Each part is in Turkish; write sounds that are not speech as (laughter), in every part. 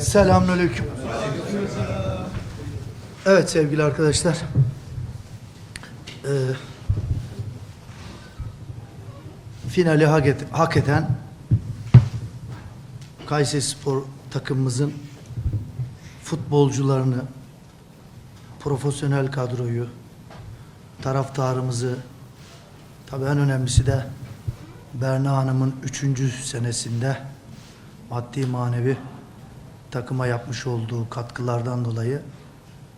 Selamünaleyküm. Evet sevgili arkadaşlar. Ee, finali hak, et, hak eden Kayseri Spor takımımızın futbolcularını, profesyonel kadroyu, taraftarımızı, tabii en önemlisi de Berna Hanım'ın üçüncü senesinde maddi manevi takıma yapmış olduğu katkılardan dolayı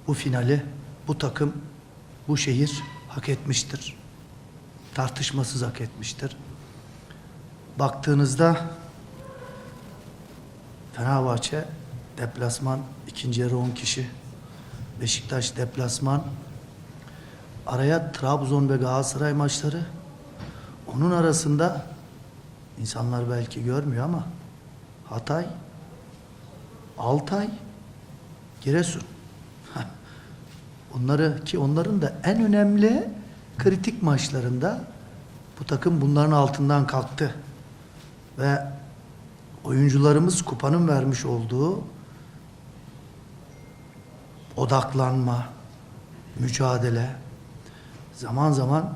bu finali bu takım, bu şehir hak etmiştir. Tartışmasız hak etmiştir. Baktığınızda Fenerbahçe deplasman ikinci yarı 10 kişi. Beşiktaş deplasman araya Trabzon ve Galatasaray maçları onun arasında insanlar belki görmüyor ama Hatay, Altay, Giresun. Onları ki onların da en önemli kritik maçlarında bu takım bunların altından kalktı. Ve oyuncularımız kupanın vermiş olduğu odaklanma, mücadele zaman zaman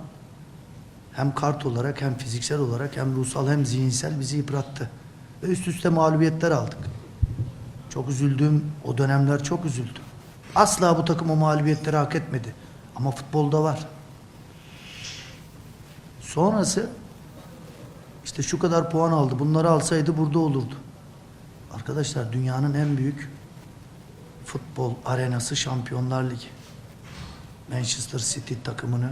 hem kart olarak hem fiziksel olarak hem ruhsal hem zihinsel bizi yıprattı. Ve üst üste mağlubiyetler aldık. Çok üzüldüm. O dönemler çok üzüldüm. Asla bu takım o mağlubiyetleri hak etmedi. Ama futbolda var. Sonrası işte şu kadar puan aldı. Bunları alsaydı burada olurdu. Arkadaşlar dünyanın en büyük futbol arenası Şampiyonlar Ligi. Manchester City takımını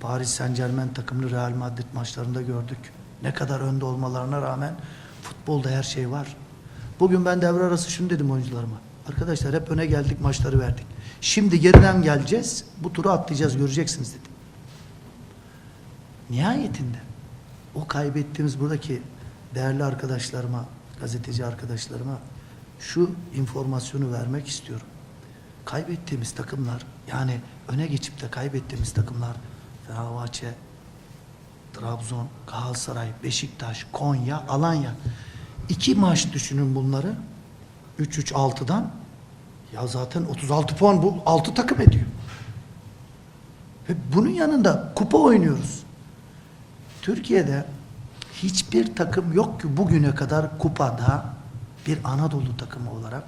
Paris Saint Germain takımını Real Madrid maçlarında gördük. Ne kadar önde olmalarına rağmen futbolda her şey var. Bugün ben devre arası şunu dedim oyuncularıma. Arkadaşlar hep öne geldik maçları verdik. Şimdi geriden geleceğiz. Bu turu atlayacağız göreceksiniz dedim. Nihayetinde o kaybettiğimiz buradaki değerli arkadaşlarıma, gazeteci arkadaşlarıma şu informasyonu vermek istiyorum. Kaybettiğimiz takımlar yani öne geçip de kaybettiğimiz takımlar Fenerbahçe, Trabzon, Galatasaray, Beşiktaş, Konya, Alanya. İki maç düşünün bunları. 3-3-6'dan ya zaten 36 puan bu 6 takım ediyor. Ve bunun yanında kupa oynuyoruz. Türkiye'de hiçbir takım yok ki bugüne kadar kupada bir Anadolu takımı olarak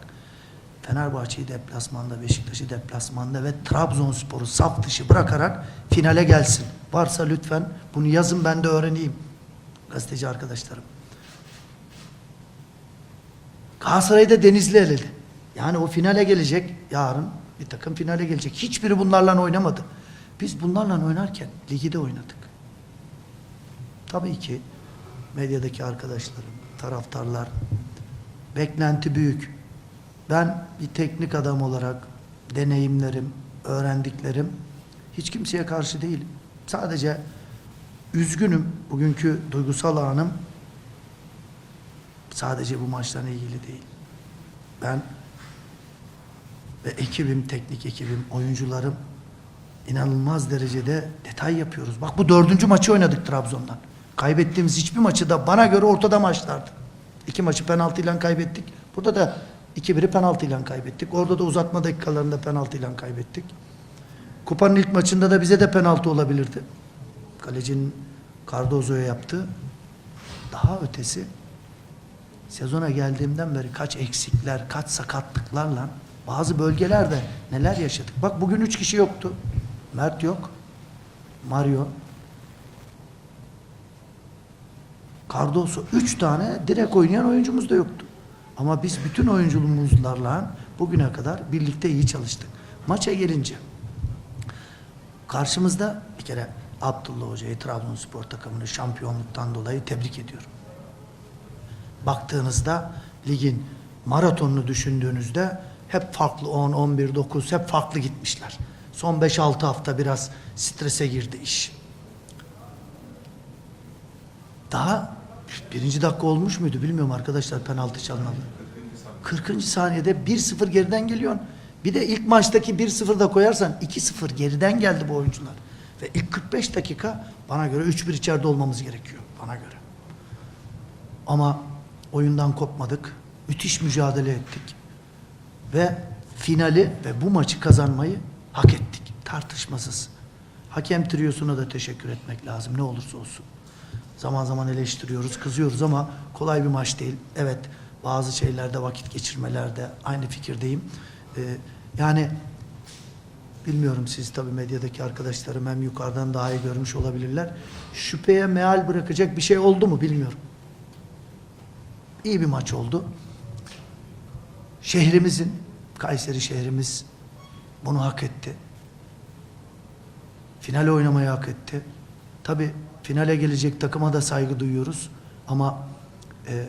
Fenerbahçe'yi deplasmanda, Beşiktaş'ı deplasmanda ve Trabzonspor'u saf dışı bırakarak finale gelsin. Varsa lütfen bunu yazın ben de öğreneyim. Gazeteci arkadaşlarım. Galatasaray'da Denizli eledi. Yani o finale gelecek yarın bir takım finale gelecek. Hiçbiri bunlarla oynamadı. Biz bunlarla oynarken ligi de oynadık. Tabii ki medyadaki arkadaşlarım, taraftarlar beklenti büyük. Ben bir teknik adam olarak deneyimlerim, öğrendiklerim hiç kimseye karşı değilim. Sadece üzgünüm. Bugünkü duygusal anım sadece bu maçtan ilgili değil. Ben ve ekibim, teknik ekibim, oyuncularım inanılmaz derecede detay yapıyoruz. Bak bu dördüncü maçı oynadık Trabzon'dan. Kaybettiğimiz hiçbir maçı da bana göre ortada maçlardı. İki maçı penaltıyla kaybettik. Burada da 2-1'i penaltıyla kaybettik. Orada da uzatma dakikalarında penaltıyla kaybettik. Kupanın ilk maçında da bize de penaltı olabilirdi. Kalecinin Cardozo'ya yaptı. Daha ötesi sezona geldiğimden beri kaç eksikler, kaç sakatlıklarla bazı bölgelerde neler yaşadık. Bak bugün üç kişi yoktu. Mert yok. Mario. Cardoso. Üç tane direkt oynayan oyuncumuz da yoktu. Ama biz bütün oyunculuğumuzlarla bugüne kadar birlikte iyi çalıştık. Maça gelince karşımızda bir kere Abdullah Hoca'yı Trabzonspor takımını şampiyonluktan dolayı tebrik ediyorum. Baktığınızda ligin maratonunu düşündüğünüzde hep farklı 10, 11, 9 hep farklı gitmişler. Son 5-6 hafta biraz strese girdi iş. Daha birinci dakika olmuş muydu bilmiyorum arkadaşlar penaltı çalınalı. 40. saniyede 1-0 geriden geliyorsun. Bir de ilk maçtaki 1-0 da koyarsan 2-0 geriden geldi bu oyuncular. Ve ilk 45 dakika bana göre 3-1 içeride olmamız gerekiyor. Bana göre. Ama oyundan kopmadık. müthiş mücadele ettik. Ve finali ve bu maçı kazanmayı hak ettik. Tartışmasız. Hakem triyosuna da teşekkür etmek lazım ne olursa olsun. Zaman zaman eleştiriyoruz, kızıyoruz ama kolay bir maç değil. Evet bazı şeylerde vakit geçirmelerde aynı fikirdeyim. Ee, yani bilmiyorum siz tabii medyadaki arkadaşlarım hem yukarıdan daha iyi görmüş olabilirler. Şüpheye meal bırakacak bir şey oldu mu bilmiyorum. İyi bir maç oldu. Şehrimizin, Kayseri şehrimiz bunu hak etti. Final oynamayı hak etti. Tabi finale gelecek takıma da saygı duyuyoruz. Ama e,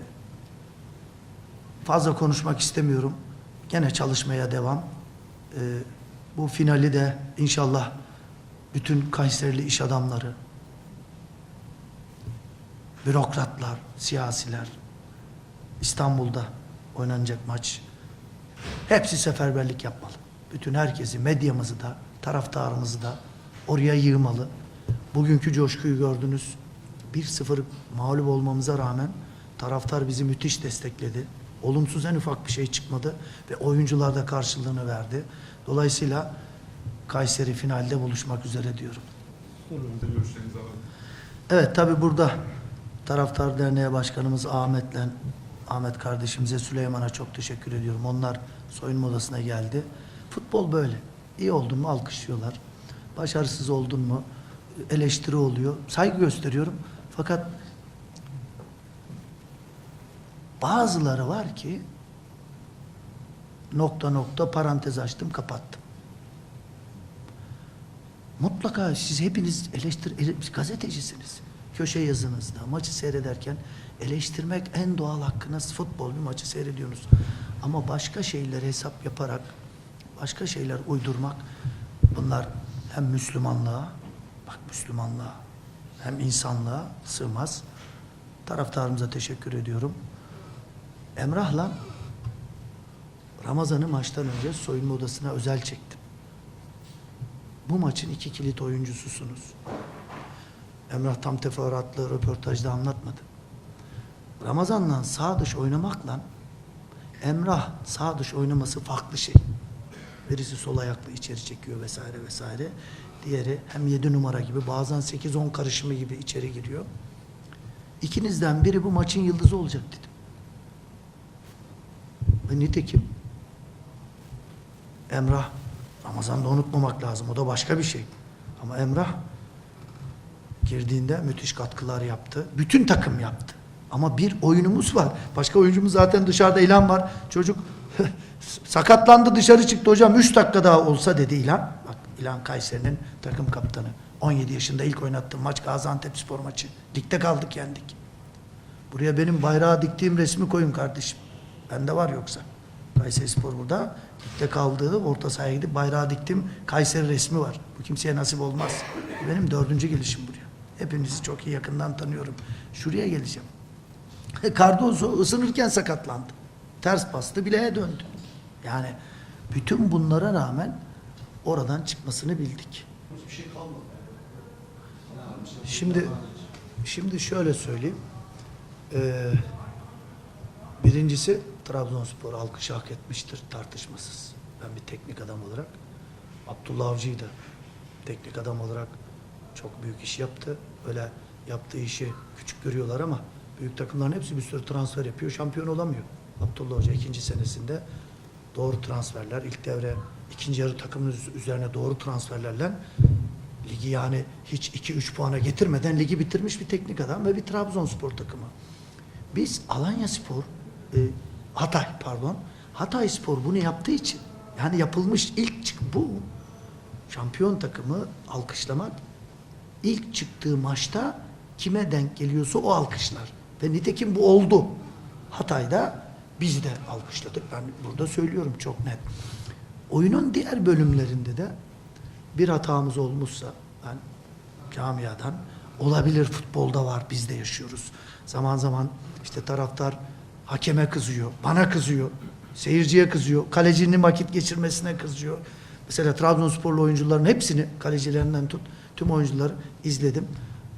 fazla konuşmak istemiyorum. Gene çalışmaya devam. E, bu finali de inşallah bütün Kayserili iş adamları, bürokratlar, siyasiler, İstanbul'da oynanacak maç. Hepsi seferberlik yapmalı. Bütün herkesi, medyamızı da, taraftarımızı da oraya yığmalı. Bugünkü coşkuyu gördünüz. 1-0 mağlup olmamıza rağmen taraftar bizi müthiş destekledi. Olumsuz en ufak bir şey çıkmadı ve oyuncular da karşılığını verdi. Dolayısıyla Kayseri finalde buluşmak üzere diyorum. Evet tabi burada Taraftar Derneği Başkanımız Ahmet'le Ahmet kardeşimize Süleyman'a çok teşekkür ediyorum. Onlar soyunma odasına geldi. Futbol böyle. İyi oldun mu alkışlıyorlar. Başarısız oldun mu eleştiri oluyor. Saygı gösteriyorum. Fakat bazıları var ki nokta nokta parantez açtım kapattım. Mutlaka siz hepiniz eleştir ele- gazetecisiniz. Köşe yazınızda maçı seyrederken eleştirmek en doğal hakkınız futbol bir maçı seyrediyorsunuz. Ama başka şeyleri hesap yaparak başka şeyler uydurmak bunlar hem Müslümanlığa bak Müslümanlığa hem insanlığa sığmaz. Taraftarımıza teşekkür ediyorum. Emrah'la Ramazan'ı maçtan önce soyunma odasına özel çektim. Bu maçın iki kilit oyuncususunuz. Emrah tam teferruatlı röportajda anlatmadı. Ramazan'la sağ dış oynamakla Emrah sağ dış oynaması farklı şey. Birisi sol ayaklı içeri çekiyor vesaire vesaire. Diğeri hem 7 numara gibi bazen 8-10 karışımı gibi içeri giriyor. İkinizden biri bu maçın yıldızı olacak dedim. Ve nitekim Emrah Ramazan'da unutmamak lazım. O da başka bir şey. Ama Emrah girdiğinde müthiş katkılar yaptı. Bütün takım yaptı. Ama bir oyunumuz var. Başka oyuncumuz zaten dışarıda İlhan var. Çocuk (laughs) sakatlandı dışarı çıktı hocam. 3 dakika daha olsa dedi İlhan. Bak İlhan Kayseri'nin takım kaptanı. 17 yaşında ilk oynattığım maç Gaziantep spor maçı. Ligde kaldık yendik. Buraya benim bayrağı diktiğim resmi koyun kardeşim. Bende var yoksa. Kayseri Spor burada. Ligde kaldığı orta sahaya gidip bayrağı diktim. Kayseri resmi var. Bu kimseye nasip olmaz. Benim dördüncü gelişim buraya. Hepinizi çok iyi yakından tanıyorum. Şuraya geleceğim. (laughs) Cardozo ısınırken sakatlandı. Ters bastı bileğe döndü. Yani bütün bunlara rağmen oradan çıkmasını bildik. Şimdi şimdi şöyle söyleyeyim. Ee, birincisi Trabzonspor alkışı hak etmiştir tartışmasız. Ben bir teknik adam olarak Abdullah Avcı'yı da teknik adam olarak çok büyük iş yaptı. Öyle yaptığı işi küçük görüyorlar ama büyük takımların hepsi bir sürü transfer yapıyor. Şampiyon olamıyor. Abdullah Hoca ikinci senesinde doğru transferler, ilk devre ikinci yarı takımın üz- üzerine doğru transferlerle ligi yani hiç 2-3 puana getirmeden ligi bitirmiş bir teknik adam ve bir Trabzonspor takımı. Biz Alanya Spor, e, Hatay pardon, Hatay Spor bunu yaptığı için yani yapılmış ilk çık bu şampiyon takımı alkışlamak ilk çıktığı maçta kime denk geliyorsa o alkışlar. Ve nitekim bu oldu. Hatay'da biz de alkışladık. Ben burada söylüyorum çok net. Oyunun diğer bölümlerinde de bir hatamız olmuşsa ben camiadan olabilir futbolda var biz de yaşıyoruz. Zaman zaman işte taraftar hakeme kızıyor, bana kızıyor, seyirciye kızıyor, kalecinin vakit geçirmesine kızıyor. Mesela Trabzonsporlu oyuncuların hepsini kalecilerinden tut tüm oyuncuları izledim.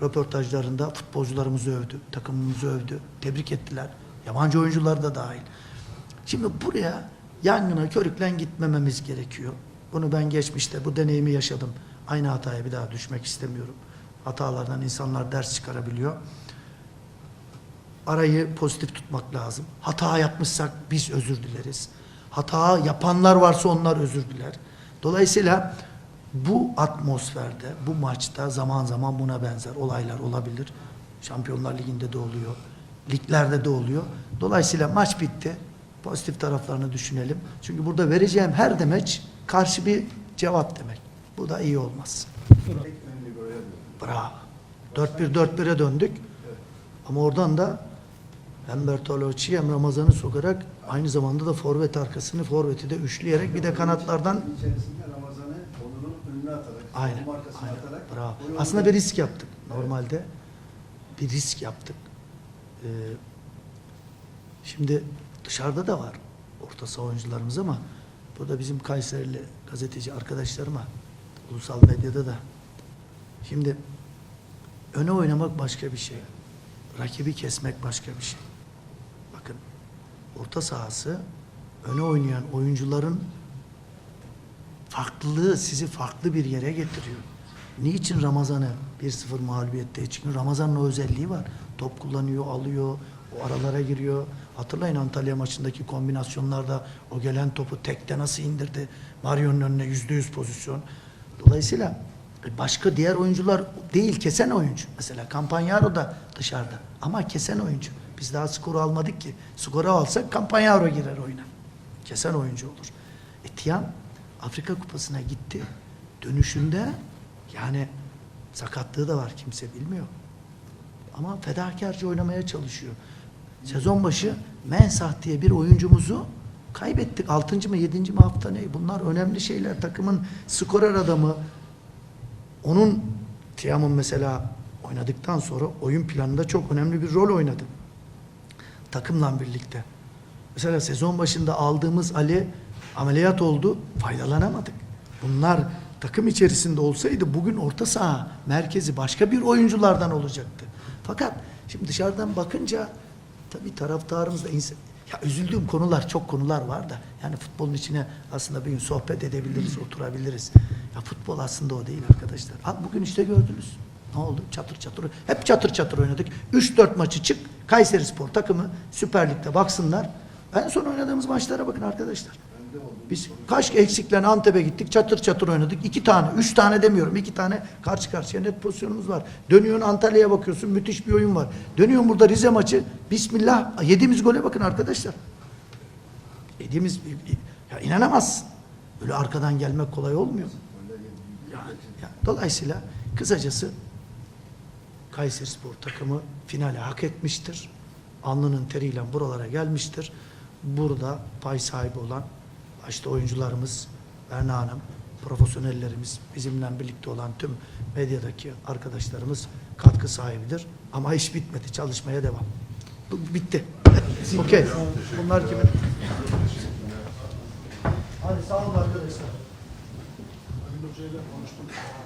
Röportajlarında futbolcularımızı övdü, takımımızı övdü, tebrik ettiler. Yabancı oyuncular da dahil. Şimdi buraya yangına körüklen gitmememiz gerekiyor. Bunu ben geçmişte bu deneyimi yaşadım. Aynı hataya bir daha düşmek istemiyorum. Hatalardan insanlar ders çıkarabiliyor. Arayı pozitif tutmak lazım. Hata yapmışsak biz özür dileriz. Hata yapanlar varsa onlar özür diler. Dolayısıyla bu atmosferde, bu maçta zaman zaman buna benzer olaylar olabilir. Şampiyonlar Ligi'nde de oluyor. Liglerde de oluyor. Dolayısıyla maç bitti. Pozitif taraflarını düşünelim. Çünkü burada vereceğim her demeç karşı bir cevap demek. Bu da iyi olmaz. Bravo. 4-1 4-1'e döndük. Ama oradan da hem Bertolucci hem Ramazan'ı sokarak aynı zamanda da forvet arkasını forveti de üçleyerek bir de kanatlardan içerisinde Ramazan'ı Onur'un önüne atarak, aynen, aynen atarak bravo. Aslında bir risk yaptık. Normalde bir risk yaptık. Ee, şimdi dışarıda da var orta saha oyuncularımız ama burada bizim Kayserili gazeteci arkadaşlarıma ulusal medyada da şimdi öne oynamak başka bir şey. Rakibi kesmek başka bir şey. Bakın orta sahası öne oynayan oyuncuların farklılığı sizi farklı bir yere getiriyor. Niçin Ramazan'ı 1-0 mağlubiyette? Çünkü Ramazan'ın o özelliği var. Top kullanıyor, alıyor, o aralara giriyor. Hatırlayın Antalya maçındaki kombinasyonlarda o gelen topu tekte nasıl indirdi? Mario'nun önüne yüzde yüz pozisyon. Dolayısıyla başka diğer oyuncular değil kesen oyuncu. Mesela Campagnaro da dışarıda ama kesen oyuncu. Biz daha skoru almadık ki. Skoru alsak Campagnaro girer oyuna. Kesen oyuncu olur. E, Tiam Afrika Kupası'na gitti. Dönüşünde yani sakatlığı da var kimse bilmiyor. Ama fedakarca oynamaya çalışıyor. Sezon başı Mensah diye bir oyuncumuzu kaybettik. Altıncı mı yedinci mi hafta ne? Bunlar önemli şeyler. Takımın skorer adamı. Onun Tiam'ın mesela oynadıktan sonra oyun planında çok önemli bir rol oynadı. Takımla birlikte. Mesela sezon başında aldığımız Ali ameliyat oldu. Faydalanamadık. Bunlar takım içerisinde olsaydı bugün orta saha merkezi başka bir oyunculardan olacaktı. Fakat şimdi dışarıdan bakınca tabii taraftarımız da ya üzüldüğüm konular çok konular var da yani futbolun içine aslında bir gün sohbet edebiliriz, oturabiliriz. Ya futbol aslında o değil arkadaşlar. Ha, bugün işte gördünüz. Ne oldu? Çatır çatır. Hep çatır çatır oynadık. 3-4 maçı çık. Kayseri Spor takımı Süper Lig'de baksınlar. En son oynadığımız maçlara bakın arkadaşlar. Biz kaç eksiklen Antep'e gittik. Çatır çatır oynadık. iki tane, üç tane demiyorum. iki tane karşı karşıya net pozisyonumuz var. Dönüyorsun Antalya'ya bakıyorsun. Müthiş bir oyun var. Dönüyorsun burada Rize maçı. Bismillah. Yediğimiz gole bakın arkadaşlar. Yediğimiz ya inanamazsın. Böyle arkadan gelmek kolay olmuyor. Yani, yani dolayısıyla kısacası Kayseri Spor takımı finale hak etmiştir. Alnının teriyle buralara gelmiştir. Burada pay sahibi olan işte oyuncularımız, Berna Hanım, profesyonellerimiz, bizimle birlikte olan tüm medyadaki arkadaşlarımız katkı sahibidir. Ama iş bitmedi. Çalışmaya devam. Bu bitti. Okey. Bunlar kimin? Hadi sağ olun arkadaşlar.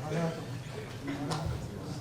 Hayatım.